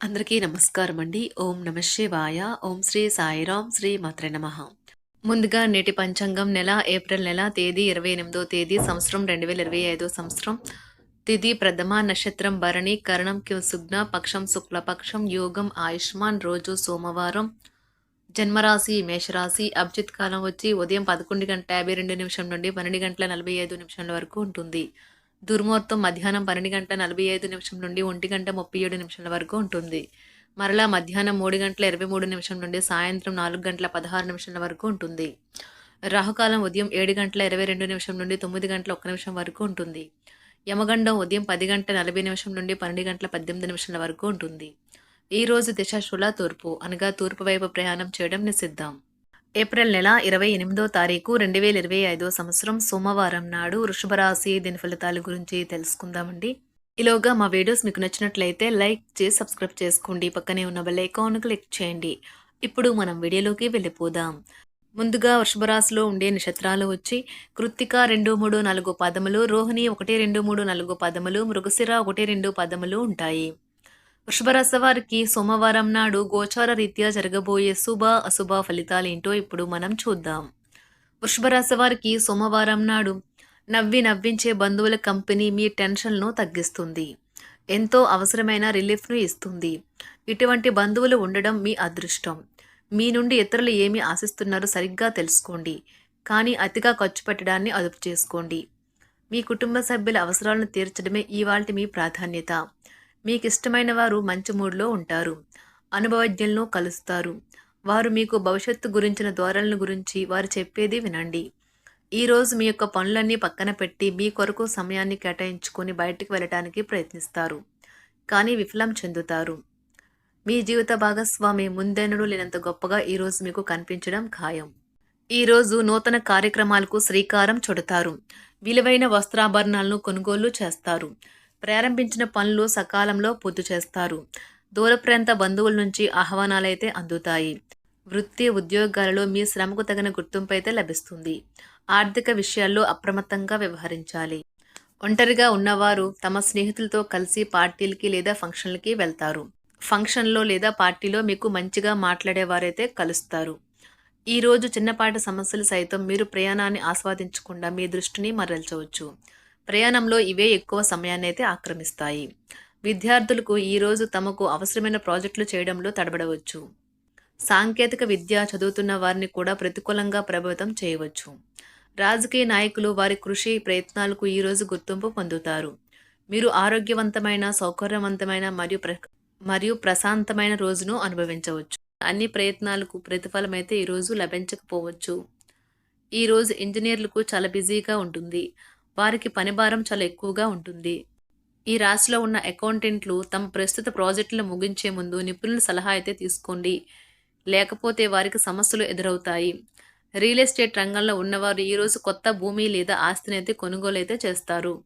అందరికీ నమస్కారం అండి ఓం నమ శివాయ. ఓం శ్రీ సాయిరాం శ్రీ మాత్ర నమ. ముందుగా నేటి పంచాంగం నెల ఏప్రిల్ నెల తేదీ ఇరవై ఎనిమిదో తేదీ సంవత్సరం రెండు వేల ఇరవై ఐదో సంవత్సరం. తిథి ప్రథమ నక్షత్రం భరణి కరణం కివ పక్షం శుక్లపక్షం యోగం ఆయుష్మాన్ రోజు సోమవారం. జన్మరాశి మేషరాశి అభిజిత్ కాలం వచ్చి ఉదయం పదకొండు గంటల యాభై రెండు నిమిషం నుండి పన్నెండు గంటల నలభై ఐదు నిమిషాల వరకు ఉంటుంది. దుర్ముహూర్తం మధ్యాహ్నం పన్నెండు గంటల నలభై ఐదు నిమిషం నుండి ఒంటి గంట ముప్పై ఏడు నిమిషాల వరకు ఉంటుంది. మరలా మధ్యాహ్నం మూడు గంటల ఇరవై మూడు నిమిషం నుండి సాయంత్రం నాలుగు గంటల పదహారు నిమిషాల వరకు ఉంటుంది. రాహుకాలం ఉదయం ఏడు గంటల ఇరవై రెండు నిమిషం నుండి తొమ్మిది గంటల ఒక్క నిమిషం వరకు ఉంటుంది. యమగండం ఉదయం పది గంటల నలభై నిమిషం నుండి పన్నెండు గంటల పద్దెనిమిది నిమిషాల వరకు ఉంటుంది. ఈ రోజు దిశ శుల తూర్పు అనగా తూర్పు వైపు ప్రయాణం చేయడం నిషిద్దాం ఏప్రిల్ నెల ఇరవై ఎనిమిదో తారీఖు రెండు వేల ఇరవై ఐదో సంవత్సరం సోమవారం నాడు వృషభ రాశి దీని ఫలితాల గురించి తెలుసుకుందామండి. ఈలోగా మా వీడియోస్ మీకు నచ్చినట్లయితే లైక్ చేసి సబ్స్క్రైబ్ చేసుకోండి. పక్కనే ఉన్న బెల్ ఐకాన్ క్లిక్ చేయండి. ఇప్పుడు మనం వీడియోలోకి వెళ్ళిపోదాం. ముందుగా వృషభరాశిలో ఉండే నక్షత్రాలు వచ్చి కృత్తిక రెండు మూడు నాలుగు పదములు రోహిణి ఒకటి రెండు మూడు నాలుగు పదములు మృగశిర ఒకటి రెండు పదములు ఉంటాయి. వృషభరాశి వారికి సోమవారం నాడు గోచార రీత్యా జరగబోయే శుభ అశుభ ఫలితాలేంటో ఇప్పుడు మనం చూద్దాం. వృషభరాశి వారికి సోమవారం నాడు నవ్వి నవ్వించే బంధువుల కంపెనీ మీ టెన్షన్ను తగ్గిస్తుంది. ఎంతో అవసరమైన రిలీఫ్ను ఇస్తుంది. ఇటువంటి బంధువులు ఉండడం మీ అదృష్టం. మీ నుండి ఇతరులు ఏమి ఆశిస్తున్నారో సరిగ్గా తెలుసుకోండి. కానీ అతిగా ఖర్చు పెట్టడాన్ని అదుపు చేసుకోండి. మీ కుటుంబ సభ్యుల అవసరాలను తీర్చడమే ఇవాళ మీ ప్రాధాన్యత. మీకు ఇష్టమైన వారు మంచి మూడ్లో ఉంటారు. అనుభవజ్ఞులను కలుస్తారు. వారు మీకు భవిష్యత్తు గురించిన ధోరణుల గురించి వారు చెప్పేది వినండి. ఈరోజు మీ యొక్క పనులన్నీ పక్కన పెట్టి మీ కొరకు సమయాన్ని కేటాయించుకొని బయటికి వెళ్ళటానికి ప్రయత్నిస్తారు. కానీ విఫలం చెందుతారు. మీ జీవిత భాగస్వామి ముందెన్నడూ లేనంత గొప్పగా ఈరోజు మీకు కనిపించడం ఖాయం. ఈరోజు నూతన కార్యక్రమాలకు శ్రీకారం చుడతారు. విలువైన వస్త్రాభరణాలను కొనుగోలు చేస్తారు. ప్రారంభించిన పనులు సకాలంలో పూర్తి చేస్తారు. దూర ప్రాంత బంధువుల నుంచి ఆహ్వానాలైతే అందుతాయి. వృత్తి ఉద్యోగాలలో మీ శ్రమకు తగిన గుర్తింపు అయితే లభిస్తుంది. ఆర్థిక విషయాల్లో అప్రమత్తంగా వ్యవహరించాలి. ఒంటరిగా ఉన్నవారు తమ స్నేహితులతో కలిసి పార్టీలకి లేదా ఫంక్షన్లకి వెళ్తారు. ఫంక్షన్లో లేదా పార్టీలో మీకు మంచిగా మాట్లాడేవారైతే కలుస్తారు. ఈరోజు చిన్నపాటి సమస్యలు సైతం మీరు ప్రయాణాన్ని ఆస్వాదించకుండా మీ దృష్టిని మరల్చవచ్చు. ప్రయాణంలో ఇవే ఎక్కువ సమయాన్ని అయితే ఆక్రమిస్తాయి. విద్యార్థులకు ఈరోజు తమకు అవసరమైన ప్రాజెక్టులు చేయడంలో తడబడవచ్చు. సాంకేతిక విద్య చదువుతున్న వారిని కూడా ప్రతికూలంగా ప్రభావితం చేయవచ్చు. రాజకీయ నాయకులు వారి కృషి ప్రయత్నాలకు ఈరోజు గుర్తింపు పొందుతారు. మీరు ఆరోగ్యవంతమైన సౌకర్యవంతమైన మరియు ప్ర మరియు ప్రశాంతమైన రోజును అనుభవించవచ్చు. అన్ని ప్రయత్నాలకు ప్రతిఫలం అయితే ఈరోజు లభించకపోవచ్చు. ఈరోజు ఇంజనీర్లకు చాలా బిజీగా ఉంటుంది. వారికి పనిభారం చాలా ఎక్కువగా ఉంటుంది. ఈ రాశిలో ఉన్న అకౌంటెంట్లు తమ ప్రస్తుత ప్రాజెక్టులు ముగించే ముందు నిపుణుల సలహా అయితే తీసుకోండి. లేకపోతే వారికి సమస్యలు ఎదురవుతాయి. రియల్ ఎస్టేట్ రంగంలో ఉన్నవారు ఈరోజు కొత్త భూమి లేదా ఆస్తిని అయితే కొనుగోలు అయితే చేస్తారు.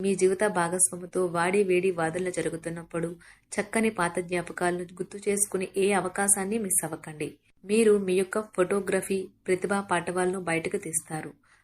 మీ జీవిత భాగస్వామితో వాడి వేడి వాదనలు జరుగుతున్నప్పుడు చక్కని పాత జ్ఞాపకాలను గుర్తు చేసుకుని ఏ అవకాశాన్ని మిస్ అవ్వకండి. మీరు మీ యొక్క ఫోటోగ్రఫీ ప్రతిభా పాఠవాలను బయటకు తీస్తారు.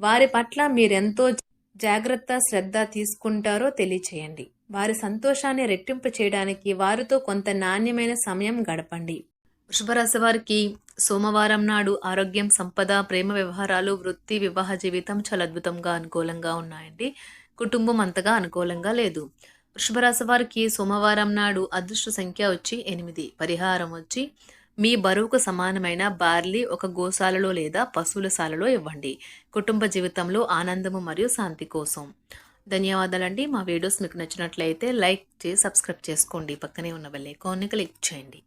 వారి పట్ల మీరెంతో జాగ్రత్త శ్రద్ధ తీసుకుంటారో తెలియచేయండి. వారి సంతోషాన్ని రెట్టింపు చేయడానికి వారితో కొంత నాణ్యమైన సమయం గడపండి. వృషభరాశి వారికి సోమవారం నాడు ఆరోగ్యం సంపద ప్రేమ వ్యవహారాలు వృత్తి వివాహ జీవితం చాలా అద్భుతంగా అనుకూలంగా ఉన్నాయండి. కుటుంబం అంతగా అనుకూలంగా లేదు. వృషభరాశి వారికి సోమవారం నాడు అదృష్ట సంఖ్య వచ్చి ఎనిమిది. పరిహారం వచ్చి మీ బరువుకు సమానమైన బార్లీ ఒక గోశాలలో లేదా పశువుల శాలలో ఇవ్వండి. కుటుంబ జీవితంలో ఆనందము మరియు శాంతి కోసం. ధన్యవాదాలండి. మా వీడియోస్ మీకు నచ్చినట్లయితే లైక్ చేసి సబ్స్క్రైబ్ చేసుకోండి. పక్కనే ఉన్న బెల్ ఐకాన్ని క్లిక్ చేయండి.